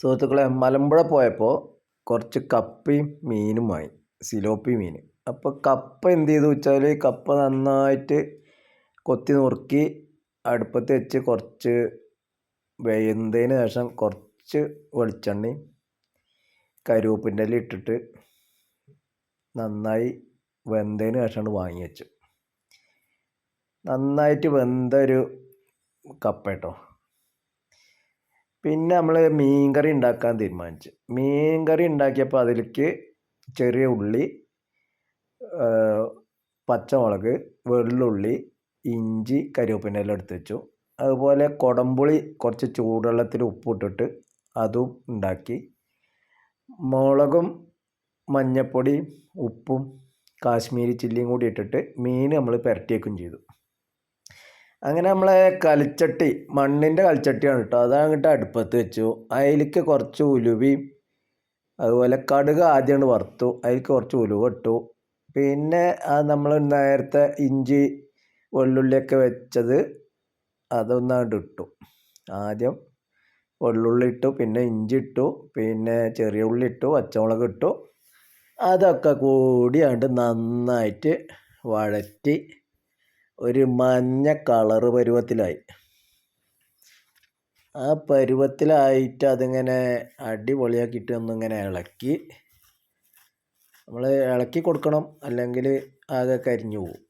സുഹൃത്തുക്കളെ മലമ്പുഴ പോയപ്പോൾ കുറച്ച് കപ്പയും മീനും വാങ്ങി സിലോപ്പി മീൻ. അപ്പോൾ കപ്പ എന്ത് ചെയ്തു വെച്ചാൽ കപ്പ നന്നായിട്ട് കൊത്തി നുറുക്കി അടുപ്പത്ത് വെച്ച് കുറച്ച് വെന്തതിന് ശേഷം കുറച്ച് വെളിച്ചെണ്ണയും കരുവേപ്പിന്റെ ഇല ഇട്ടിട്ട് നന്നായി വെന്തതിന് ശേഷമാണ് വാങ്ങി വെച്ചു നന്നായിട്ട് വെന്ത ഒരു കപ്പ കേട്ടോ. പിന്നെ നമ്മൾ മീൻ കറി ഉണ്ടാക്കാൻ തീരുമാനിച്ചു. മീൻ കറി ഉണ്ടാക്കിയപ്പോൾ അതിലേക്ക് ചെറിയ ഉള്ളി പച്ചമുളക് വെള്ളുള്ളി ഇഞ്ചി കരിവേപ്പിനെല്ലാം എടുത്ത് വെച്ചു. അതുപോലെ കുടംപുളി കുറച്ച് ചൂടുവെള്ളത്തിൽ ഉപ്പിട്ടിട്ട് അതും ഉണ്ടാക്കി. മുളകും മഞ്ഞൾപ്പൊടിയും ഉപ്പും കാശ്മീരി ചില്ലിയും കൂടി ഇട്ടിട്ട് മീൻ നമ്മൾ പുരട്ടിയേക്കും ചെയ്തു. അങ്ങനെ നമ്മളെ കലിച്ചട്ടി മണ്ണിന്റെ കലിച്ചട്ടിയാണ് കേട്ടോ. അതങ്ങോട്ട് അടുപ്പത്ത് വെച്ചു. അതിലേക്ക് കുറച്ച് ഉലുവയും അതുപോലെ കടുക് ആദ്യമാണ് വറുത്തു. അതിലേക്ക് കുറച്ച് ഉലുവ ഇട്ടു. പിന്നെ അത് നമ്മൾ നേരത്തെ ഇഞ്ചി വെള്ളുള്ളിയൊക്കെ വെച്ചത് അതൊന്നങ്ങോട്ട് ഇട്ടു. ആദ്യം വെള്ളുള്ളി ഇട്ടു പിന്നെ ഇഞ്ചി ഇട്ടു പിന്നെ ചെറിയ ഉള്ളി ഇട്ടു പച്ചമുളക് ഇട്ടു. അതൊക്കെ കൂടിയാണ്ട് നന്നായിട്ട് വഴറ്റി ഒരു മഞ്ഞ കളറ് പരുവത്തിലായി. ആ പരുവത്തിലായിട്ട് അതിങ്ങനെ അടിപൊളിയാക്കിയിട്ട് ഒന്നിങ്ങനെ ഇളക്കി നമ്മൾ ഇളക്കി കൊടുക്കണം. അല്ലെങ്കിൽ ആകെ കരിഞ്ഞു പോകും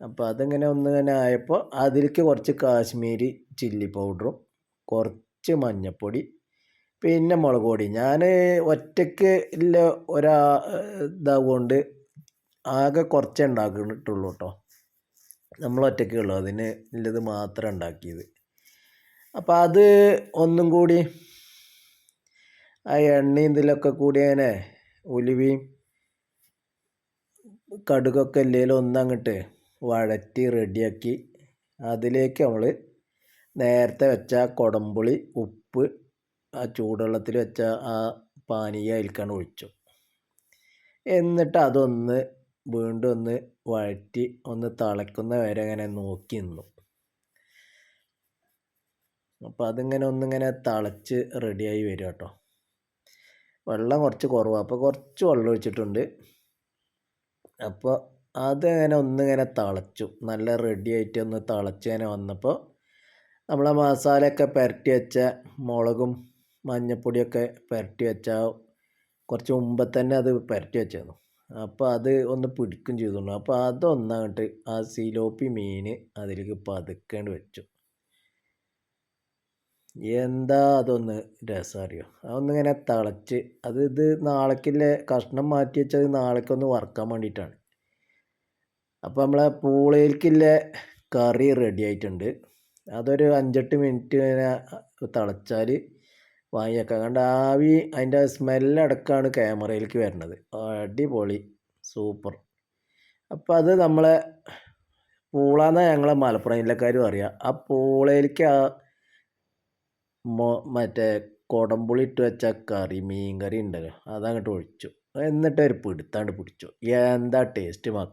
അപ്പോൾ അതിങ്ങനെ ഒന്നിങ്ങനെ ആയപ്പോൾ അതിലേക്ക് കുറച്ച് കാശ്മീരി ചില്ലി പൗഡറും കുറച്ച് മഞ്ഞൾപ്പൊടി പിന്നെ മുളക് പൊടി. ഞാൻ ഒറ്റയ്ക്ക് ഇല്ല ഒരാ ഇതാകൊണ്ട് ആകെ കുറച്ചേ ഉണ്ടാക്കിയിട്ടുള്ളൂ കേട്ടോ. നമ്മൾ ഒറ്റയ്ക്കേ ഉള്ളൂ. അതിന് ഉള്ളത് മാത്രം ഉണ്ടാക്കിയത്. അപ്പോൾ അത് ഒന്നും കൂടി ആ എണ്ണയും ഇതിലൊക്കെ കൂടി അങ്ങനെ ഉലുവയും കടുകൊക്കെ ഇല്ലെങ്കിലും ഒന്നങ്ങോട്ട് വഴറ്റി റെഡിയാക്കി അതിലേക്ക് നമ്മൾ നേരത്തെ വെച്ച കുടംപുളി ഉപ്പ് ആ ചൂടുവെള്ളത്തിൽ വെച്ച ആ പാനീയ അതിൽക്കാണ് ഒഴിച്ചു എന്നിട്ട് അതൊന്ന് വീണ്ടും ഒന്ന് വഴറ്റി ഒന്ന് തിളക്കുന്ന വരെ ഇങ്ങനെ നോക്കി നിന്നു. അപ്പോൾ അതിങ്ങനെ ഒന്നിങ്ങനെ തിളച്ച് റെഡിയായി വരും കേട്ടോ വെള്ളം കുറച്ച് കുറവാണ് അപ്പോൾ കുറച്ച് വെള്ളം ഒഴിച്ചിട്ടുണ്ട്. അപ്പോൾ അതങ്ങനെ ഒന്നിങ്ങനെ തിളച്ചു. നല്ല റെഡി ആയിട്ട് ഒന്ന് തിളച്ച് വന്നപ്പോൾ നമ്മളെ മസാലയൊക്കെ പുരട്ടി വെച്ച മുളകും മഞ്ഞപ്പൊടിയൊക്കെ പുരട്ടി വെച്ച കുറച്ച് മുമ്പ് തന്നെ അത് പുരട്ടി വെച്ചായിരുന്നു അപ്പോൾ അത് ഒന്ന് പിടിക്കും ചെയ്തോളൂ അപ്പോൾ അതൊന്നങ്ങോട്ട് ആ സിലോപ്പി മീൻ അതിലേക്ക് പതുക്കേണ്ടി വെച്ചു. എന്താ അതൊന്ന് രസം അറിയോ അതൊന്നിങ്ങനെ തിളച്ച് അത് ഇത് നാളേക്കില്ലേ കഷ്ണം മാറ്റി വെച്ചത് നാളേക്കൊന്ന് വറക്കാൻ വേണ്ടിയിട്ടാണ്. അപ്പോൾ നമ്മളെ പൂളയിലേക്കില്ല കറി റെഡി ആയിട്ടുണ്ട്. അതൊരു അഞ്ചെട്ട് മിനിറ്റ് ഇങ്ങനെ തിളച്ചാൽ വാങ്ങി വെക്കാം കണ്ട ആവി അതിന്റെ സ്മെല്ലടക്കമാണ് ക്യാമറയിലേക്ക് വരുന്നത്. അടിപൊളി സൂപ്പർ. അപ്പോൾ അത് നമ്മളെ പൂളാന്ന ഞങ്ങളെ മലപ്പുറം ജില്ലക്കാരും അറിയാം. ആ പൂളയിലേക്ക് ആ മൊ മറ്റേ കുടംപുളി ഇട്ട് വെച്ച കറി മീൻ കറി ഉണ്ടല്ലോ അതങ്ങോട്ട് ഒഴിച്ചു. എന്നിട്ട് ഒരു പിടുത്താണ്ട് പിടിച്ചു. എന്താ ടേസ്റ്റ് മക്ക